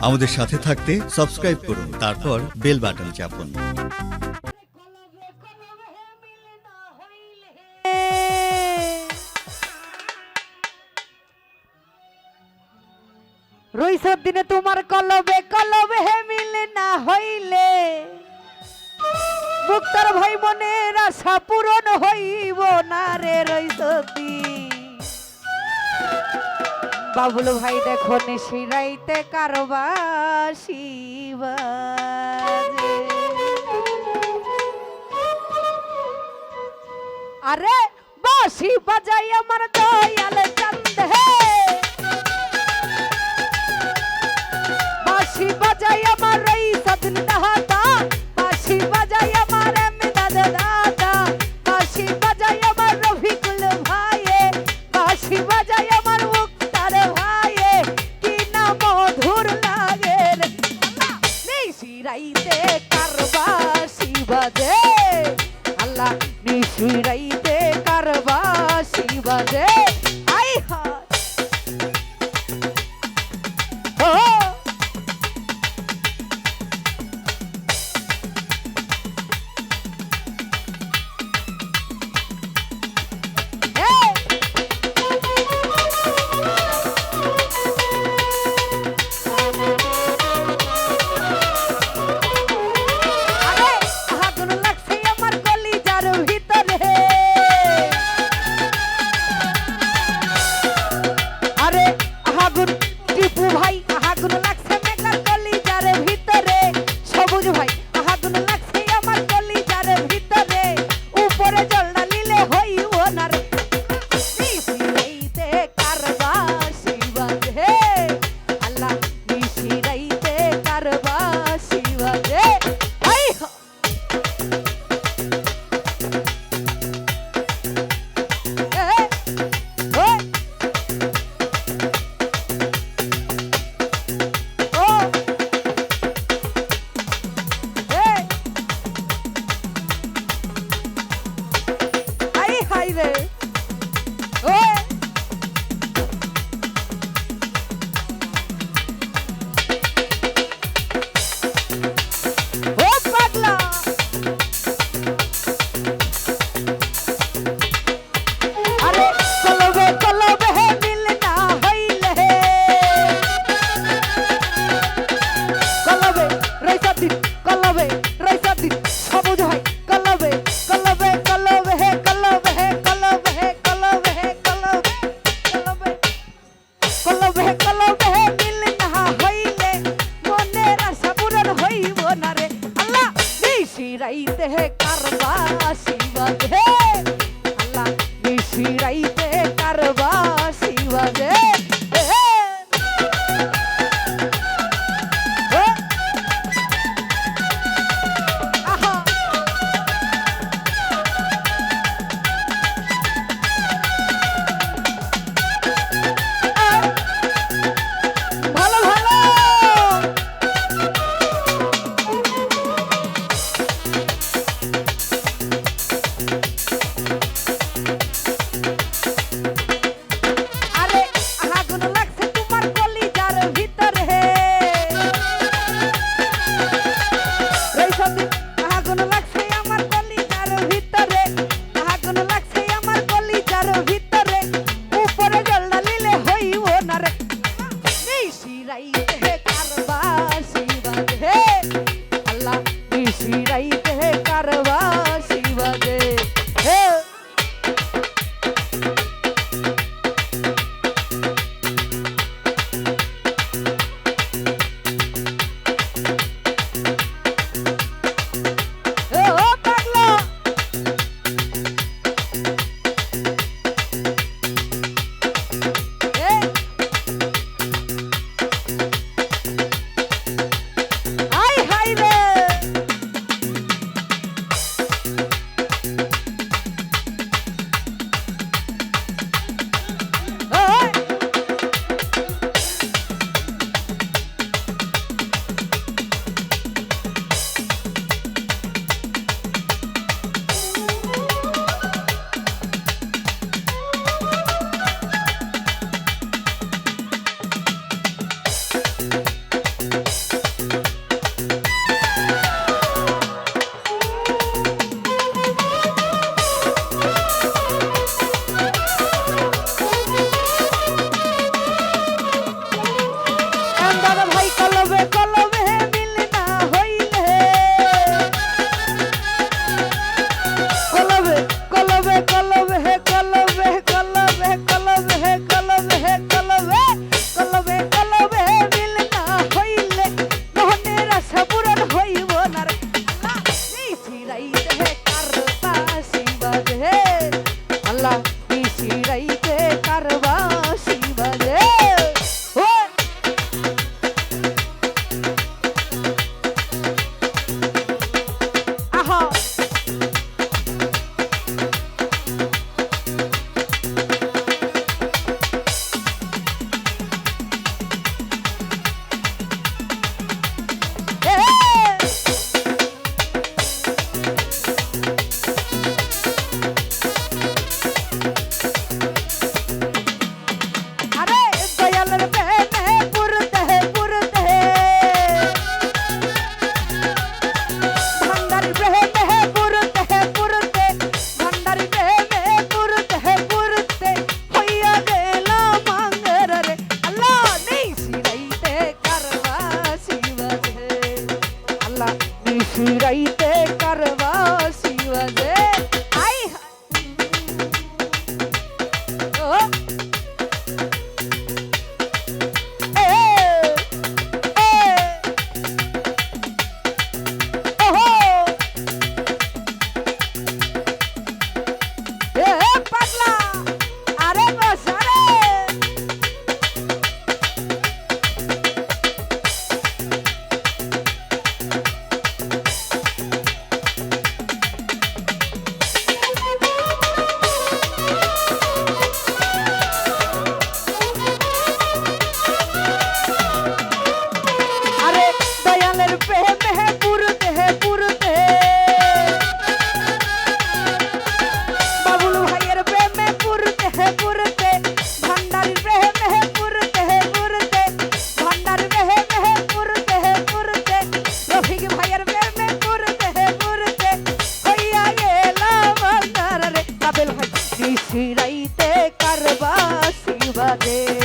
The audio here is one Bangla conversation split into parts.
আমাদের সাথে থাকতে সাবস্ক্রাইব করুন, তারপর বেল বাটন চাপুন। রইসব দিনে তোমার কলবে কলবে হে মিলে না হইলে। মুক্তার ভাই মনের আশা পূরণ হইব না রে রইসতি বাবুল ভাই দেখো নিশি রাইতে কারবাসি আরে বাসি বাজাই আমার দয়াল চান্দ হে। বাসি বাজাই আমার এই ফিরাইতে কারবাসি বাজে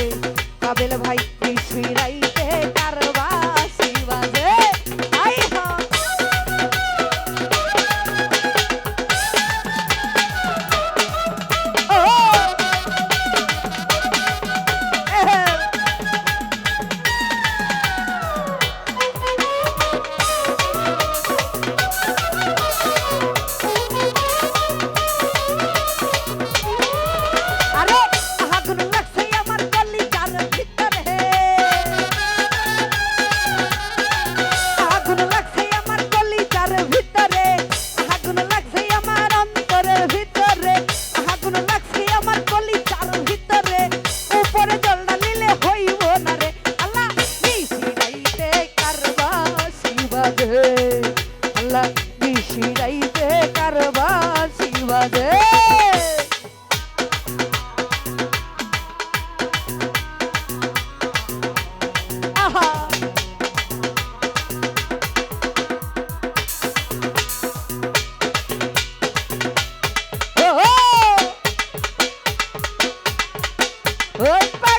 เฮ้ยไป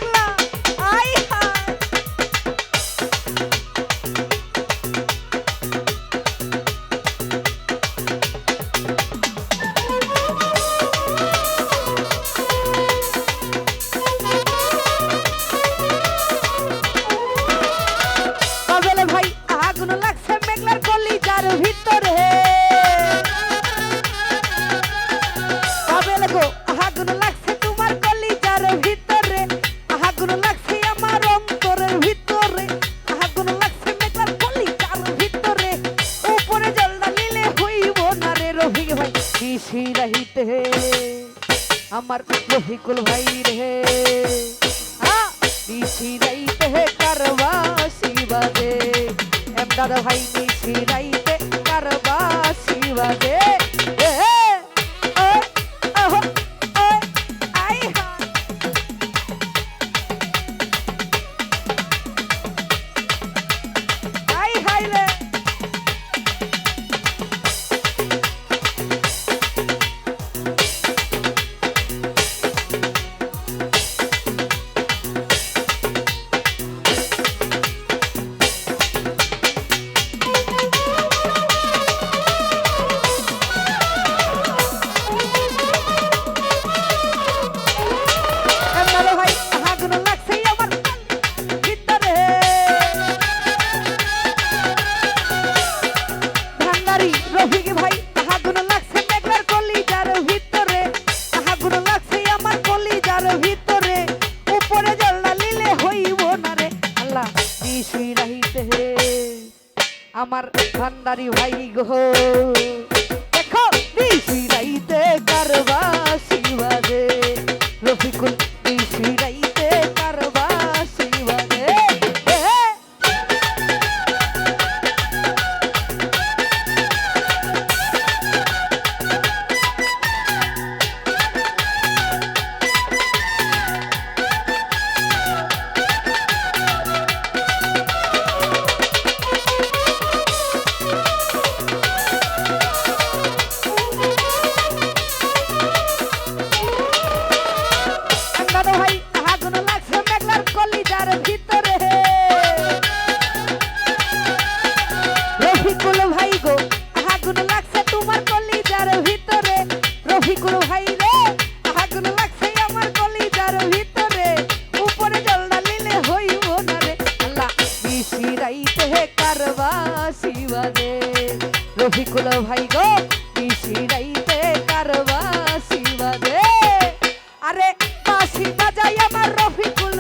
রফিকুল ভাই রে। নিশিরাইতে হে কারবা শিবাদে এম দাদা ভাই নিশিরাইতে কারবা শিবাদে তারি ভাই গো। রফিক বাজাই আমার রফিকুল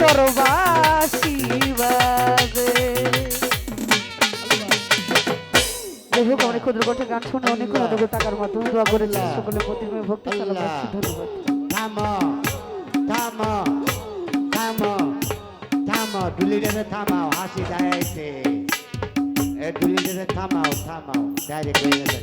তোর বাসি বাজে হোক অনেক ক্ষুদ্র কণ্ঠে গান শুনে অনেক ক্ষুদ্র টাকার মাধ্যমে দোয়া করেছি। সকলের প্রতিময় ভক্তি ধন্যবাদ থামো থামো থামো থামো থামাও হাসি দাঁড়াইছে এ দুলিটাতে থামাও থামাও ডাইরেক্ট গেছে।